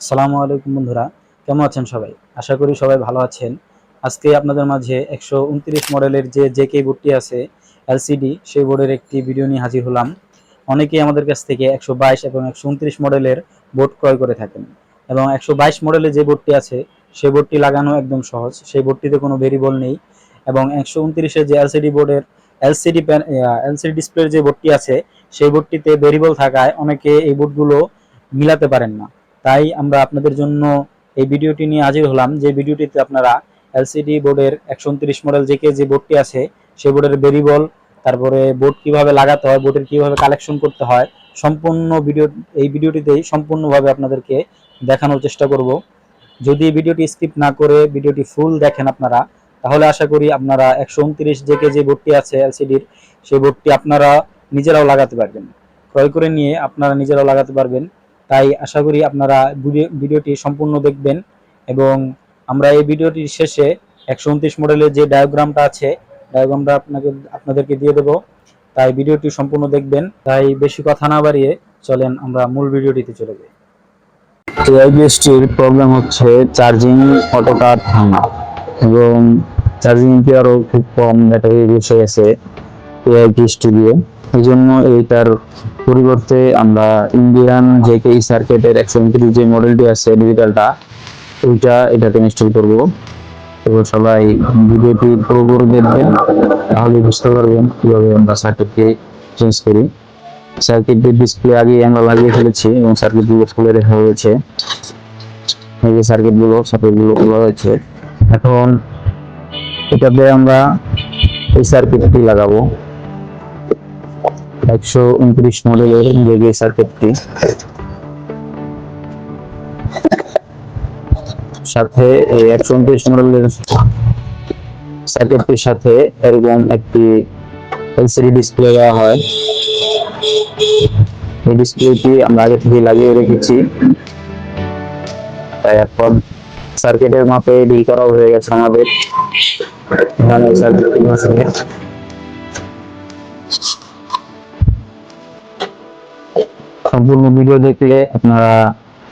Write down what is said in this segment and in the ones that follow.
আসসালামু আলাইকুম বন্ধুরা, কেমন আছেন সবাই? আশা করি সবাই ভালো আছেন। আজকে আপনাদের মাঝে একশো উনত্রিশ মডেলের যে জেকে বোর্ডটি আছে এলসিডি সেই বোর্ডের একটি ভিডিও নিয়ে হাজির হলাম। অনেকেই আমাদের কাছ থেকে একশো বাইশ এবং একশো উনত্রিশ মডেলের বোর্ড ক্রয় করে থাকেন এবং একশো বাইশ মডেলের যে বোর্ডটি আছে সেই বোর্ডটি লাগানো একদম সহজ। সেই বোর্ডটিতে কোনো ভেরিবল নেই এবং একশো উনত্রিশের যে এলসিডি বোর্ডের এলসিডি প্যান এলসিডি ডিসপ্লের যে বোর্ডটি আছে, সেই বোর্ডটিতে ভেরিবল থাকায় অনেকে এই বোর্ডগুলো মিলাতে পারেন না। তাই আমরা আপনাদের জন্য এই ভিডিওটি নিয়ে হাজির হলাম। যে ভিডিওটিতে আপনারা এলসিডি বোর্ডের একশো উনত্রিশ মডেল জেকে যে বোর্ডটি আছে, সেই বোর্ডের বেরিবল তারপরে বোর্ড কীভাবে লাগাতে হয়, বোর্ডের কীভাবে কালেকশন করতে হয়, সম্পূর্ণ ভিডিও, এই ভিডিওটিতেই সম্পূর্ণভাবে আপনাদেরকে দেখানোর চেষ্টা করব। যদি ভিডিওটি স্কিপ না করে ভিডিওটি ফুল দেখেন আপনারা, তাহলে আশা করি আপনারা একশো উনত্রিশ জেকে যে বোর্ডটি আছে এলসিডির, সেই বোর্ডটি আপনারা নিজেরাও লাগাতে পারবেন। ক্রয় করে নিয়ে আপনারা নিজেরাও লাগাতে পারবেন। তাই আশা করি আপনারা ভিডিওটি সম্পূর্ণ দেখবেন এবং আমরা এই ভিডিওটির শেষে একশো উনত্রিশ মডেলের যে ডায়াগ্রামটা আছে ডায়াগ্রামটা আপনাকে, আপনাদেরকে দিয়ে দেবো। তাই ভিডিওটি সম্পূর্ণ দেখবেন। তাই বেশি কথা না বাড়িয়ে চলেন আমরা মূল ভিডিওটিতে চলে যাই। এআইবিএসটির প্রবলেম হচ্ছে চার্জিং অটোটা থামা এবং চার্জিং এম্পিয়ারও খুব কম ব্যাটারি ইউজ হয়ে গেছে এআইবিএসটি দিয়ে। এই জন্য এইটার পরিবর্তে আমরা ইন্ডিয়ান যে কে সার্কিটের একশো উনত্রিশ যে মডেলটি আছে ডিজিটালটা ওইটা এটাতে ইনস্টল করব। তো সবাই ভিডিওটি পুরোপুরি দেখবেন তাহলে বুঝতে পারবেন কীভাবে আমরা সার্কিটকে চেঞ্জ করি। সার্কিটের ডিসপ্লে আগে আমরা লাগিয়ে ফেলেছি এবং সার্কিটগুলো খুলে রাখা হয়েছে। এই যে সার্কিটগুলো সার্কিটগুলো খোলা হয়েছে। এখন এটাতে আমরা এই সার্কিটটি লাগাবো। একশো উনত্রিশ মডেলের লেগে সার্কিটটি সাথে এই একশো উনত্রিশ মডেলের সার্কিটটির সাথে এরকম একটি এলসিডি ডিসপ্লে দেওয়া হয়। এই ডিসপ্লেটি আমরা আগে থেকে লাগিয়ে রেখেছি। তাই এখন সার্কিটের মাপে ডিল করা হয়ে গেছে আমাদের। এখানে সম্পূর্ণ ভিডিও দেখলে আপনারা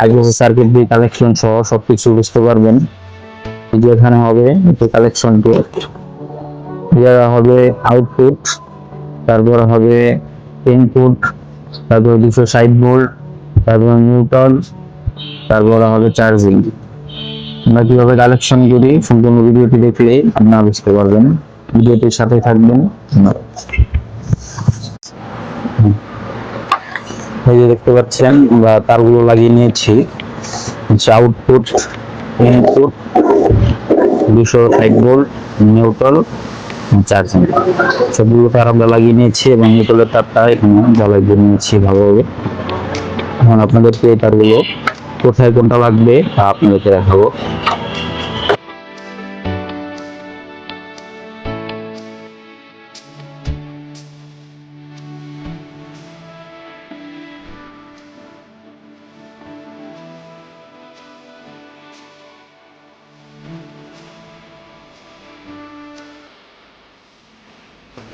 আগে সার্কিট দিয়ে কালেকশন সহ সবকিছু বুঝতে পারবেন। যে এখানে হবে একটু কালেকশনটি যারা হবে আউটপুট তারপর হবে ইনপুট তারপর দুশো ষাট ভোল্ট তারপর নিউটন তারপর হবে চার্জিং আমরা কীভাবে কালেকশন করি, সম্পূর্ণ ভিডিওটি দেখলে আপনারা বুঝতে পারবেন। ভিডিওটির সাথে থাকবেন। ধন্যবাদ। এই যে দেখতে পাচ্ছেন তারগুলো লাগিয়ে নিয়েছি। আউটপুট ইনপুট দুশো ষাট ভোল্ট নিউট্রাল চার্জিং সবগুলো তার আমরা লাগিয়ে নিয়েছি এবং নিউট্রালের তারটা এখানে জ্বালাই দিয়ে নিয়েছি ভালোভাবে। এখন আপনাদেরকে এই তারগুলো কোথায় কোনটা লাগবে তা আপনাদেরকে দেখাবো।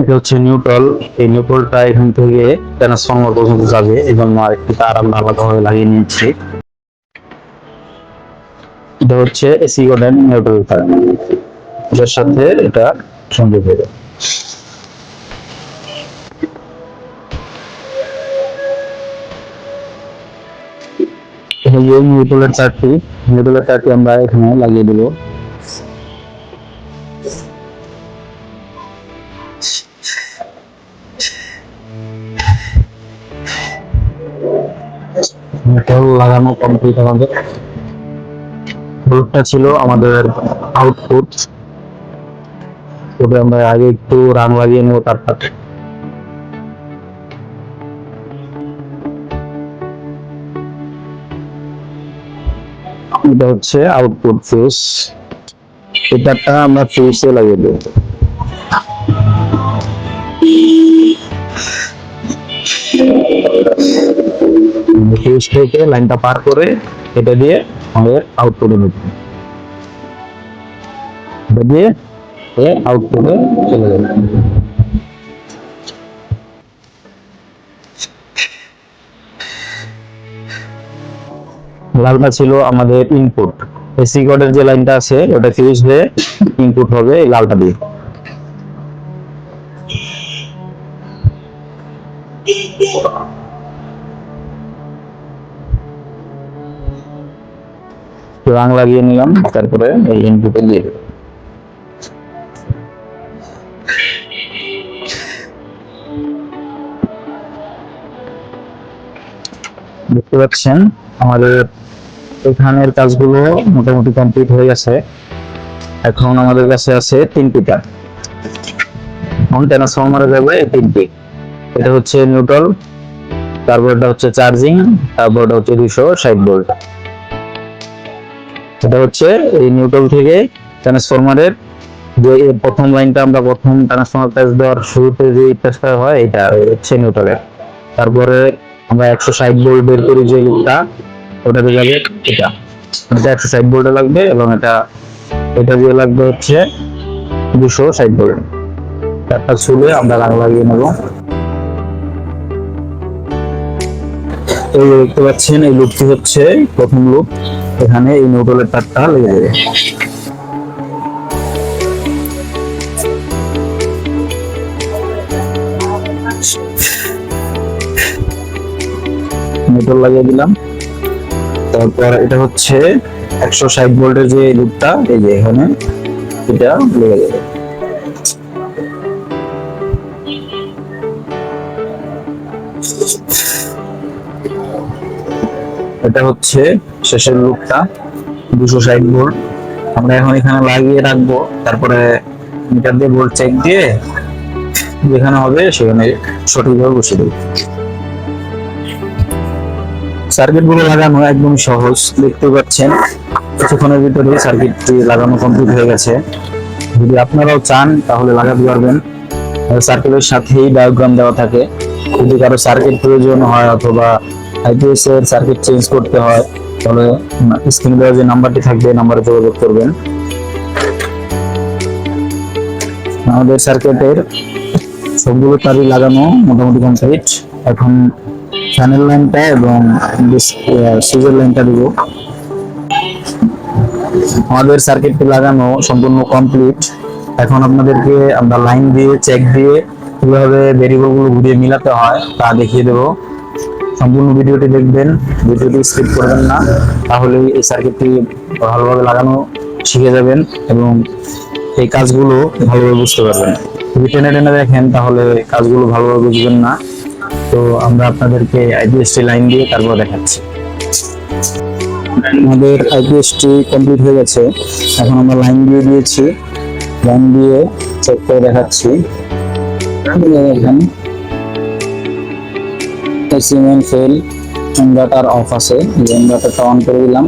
এটা হচ্ছে নিউট্রাল এই নিউট্রালটা এখান থেকে ট্রান্সফর্মার পর্যন্ত যাবে এই জন্য আরেকটি তার আমরা আলাদাভাবে লাগিয়ে নিয়েছি। এটা হচ্ছে এসি কোডের নিউট্রাল তার এটার সাথে এটা সংযোগ হবে এই যে নিউট্রালের তারটি নিউট্রালের তারটি আমরা এখানে লাগিয়ে দেবো। কমপ্লিট আমাদের হলুদটা ছিল আমাদের আউটপুট ওটা আমরা আগে একটু রান লাগিয়ে নেব তারপর। এটা হচ্ছে আউটপুট ফিউজ এটাটা আমরা ফিউজে লাগিয়ে দেবো। ফিউজ থেকে লাইনটা পার করে এটা দিয়ে আমাদের আউটপুটে নিতে এটা দিয়ে আউটপুটে চলে যাবে। লালটা ছিল আমাদের ইনপুট এসি কোডের যে লাইনটা আছে ওটা ফিউজ হয়ে ইনপুট হবে লালটা দিয়ে। রং লাগিয়ে নিলাম, তারপরে এই ইনপুটে দিয়ে দেবো। দেখতে পাচ্ছেন, আমাদের এখানের কাজগুলো মোটামুটি কমপ্লিট হয়ে গেছে। এখন আমাদের কাছে আছে তিনটি তার এখন ট্রান্সফরমারে যাবে তিনটি। এটা হচ্ছে নিউট্রাল তারপর এটা হচ্ছে চার্জিং তারপরটা হচ্ছে দুশো ষাট ভোল্ট এটা হচ্ছে এই নিউট্রাল থেকে ট্রান্সফরমারের যে প্রথম লাইনটা আমরা প্রথম ট্রান্সফরমার টেস্ট দেওয়ার শুরুতে যে টেস্টটা হয়, এটা হচ্ছে নিউট্রালের তারপরে আমরা একশো ষাট ভোল্ট বের করি যে লুপটা ওটাতে যাবে এটা। এটা একশো ষাট ভোল্টে লাগবে এবং এটা এটা দিয়ে লাগবে হচ্ছে দুশো ষাট ভোল্ট তারটা ছুলে আমরা রাং লাগিয়ে নেব। এই দেখতে পাচ্ছেন, এই লুপটি হচ্ছে প্রথম লুপ এখানে এই নিউট্রালের তারটা লেগে যাবে। নিউট্রাল লাগিয়ে দিলাম। তারপর এটা হচ্ছে একশো ষাট ভোল্টের যে লুপটা, এই যে এখানে, এটা লেগে যাবে। এটা হচ্ছে শেষের লুপটা দুশো ষাট ভোল্ট আমরা এখন এখানে লাগিয়ে রাখব, তারপরে মিটার দিয়ে ভোল্ট চেক দিয়ে যেখানে হবে সেখানে সঠিকভাবে বসিয়ে দেবো। সার্কিটগুলো লাগানো একদম সহজ, দেখতে পাচ্ছেন। কিছুক্ষণের ভিতরে সার্কিটটি লাগানো কমপ্লিট হয়ে গেছে। যদি আপনারাও চান, তাহলে লাগাতে পারবেন। সার্কিটের সাথেই ডায়াগ্রাম দেওয়া থাকে। যদি কারও সার্কিট প্রয়োজন হয় অথবা আইপিএস এর সার্কিট চেঞ্জ করতে হয়, তাহলে স্ক্রিনে দেওয়া যে নাম্বারটি থাকবে নাম্বারে যোগাযোগ করবেন। আমাদের সার্কিটের সবগুলো তারই লাগানো মোটামুটি কমপ্লিট এখন চ্যানেল লাইনটা এবং সুইচের লাইনটা দিব। আমাদের সার্কিটটি লাগানো সম্পূর্ণ কমপ্লিট এখন আপনাদেরকে আমরা লাইন দিয়ে চেক দিয়ে কীভাবে ভেরিয়েবলগুলো ঘুরিয়ে মিলাতে হয় তা দেখিয়ে দেবো। সম্পূর্ণ ভিডিওটি দেখবেন, ভিডিওটি স্কিপ করবেন না। তাহলে এই সার্কিটটি ভালোভাবে লাগানো শিখে যাবেন এবং এই কাজগুলো ভালোভাবে বুঝতে পারবেন। যদি টেনে টেনে দেখেন, তাহলে কাজগুলো ভালোভাবে বুঝবেন না। তো আমরা আপনাদেরকে আইপিএসটি লাইন দিয়ে তারপর দেখাচ্ছি। আমাদের আইপিএসটি কমপ্লিট হয়ে গেছে। এখন আমরা লাইন দিয়ে দিয়েছি। লাইন দিয়ে চেক করে দেখাচ্ছি। দেখেন সিমেন্ট ফেল ইনভার্টার অফ আছে ইনভার্টারটা অন করে দিলাম।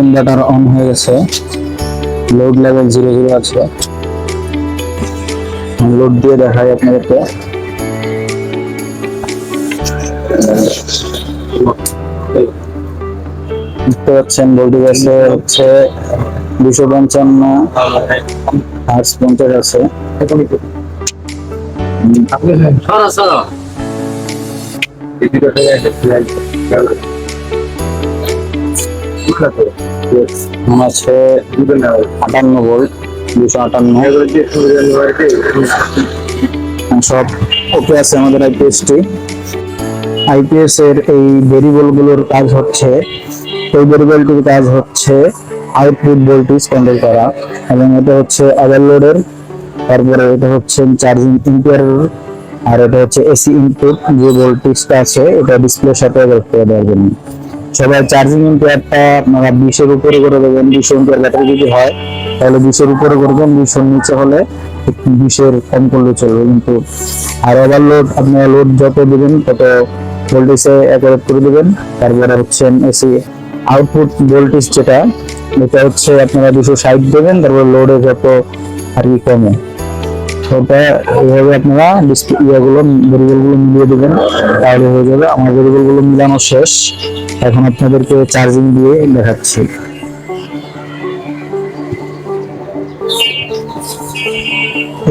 ইনভার্টার অন হয়ে গেছে। লোড লেভেল জিরো জিরো আছে। লোড দিয়ে দেখাই আপনাদেরকে। দেখতে পাচ্ছেন ভোল্টেজ আছে হচ্ছে দুশো পঞ্চান্ন আর্টস পঞ্চাশ আছে। আটান্ন ভোল্ট, দুশো আটান্ন। সব ওকে আছে আমাদের আইপিএসটি আইপিএস এর এই ভেরিয়েবলগুলোর কাজ হচ্ছে, এই ভেরিয়েবলটির কাজ হচ্ছে আউটপুট ভোল্টেজ কন্ট্রোল করা। এবং এটা হচ্ছে ওভারলোডের তারপরে এটা হচ্ছে চার্জিং ইম্পিয়ার আর এটা হচ্ছে এসি ইনপুট যে ভোল্টেজটা আছে, এটা ডিসপ্লের সাথে দেখতে দেওয়ার জন্য। সবাই চার্জিং ইম্পিয়ারটা আপনারা বিশের উপরে করে দেবেন বিশ এম্পিয়ার ব্যাটারি যদি হয়, তাহলে বিশের উপরে করবেন বিশের নিচে হলে বিশের কম করলে চলবে কিন্তু আর ওভারলোড আপনারা লোড যত দিবেন, তত ভোল্টেজে অ্যাকুরেট করে দিবেন। তারপরে হচ্ছে এসি আউটপুট ভোল্টেজ যেটা, এটা হচ্ছে আপনারা দুশো ষাট দেবেন, তারপর লোডে যত আর কি কমে। ওটা এইভাবে আপনারা ইয়েগুলো ভেরিয়েবলগুলো মিলিয়ে দেবেন, তাহলে হয়ে যাবে। আমার ভেরিয়েবলগুলো মিলানো শেষ। এখন আপনাদেরকে চার্জিং দিয়ে দেখাচ্ছি।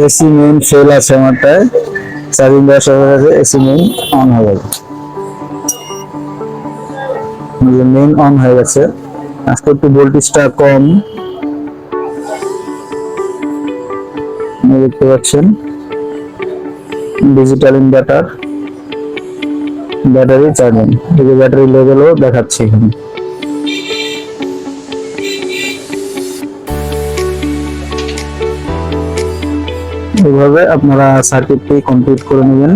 এসি মেইন ফেল আছে আমারটায় চার্জিং দেওয়ার সাথে সাথে এসি মেইন অন হয়ে যাবে মেইন অন হয়ে গেছে। আজকে একটু ভোল্টেজটা কম। দেখতে পাচ্ছেন ডিজিটাল ইনভার্টার ব্যাটারি চার্জিং এই ব্যাটারি লেভেলও দেখাচ্ছে এখানে। এইভাবে আপনারা সার্কিটটি কমপ্লিট করে নেবেন।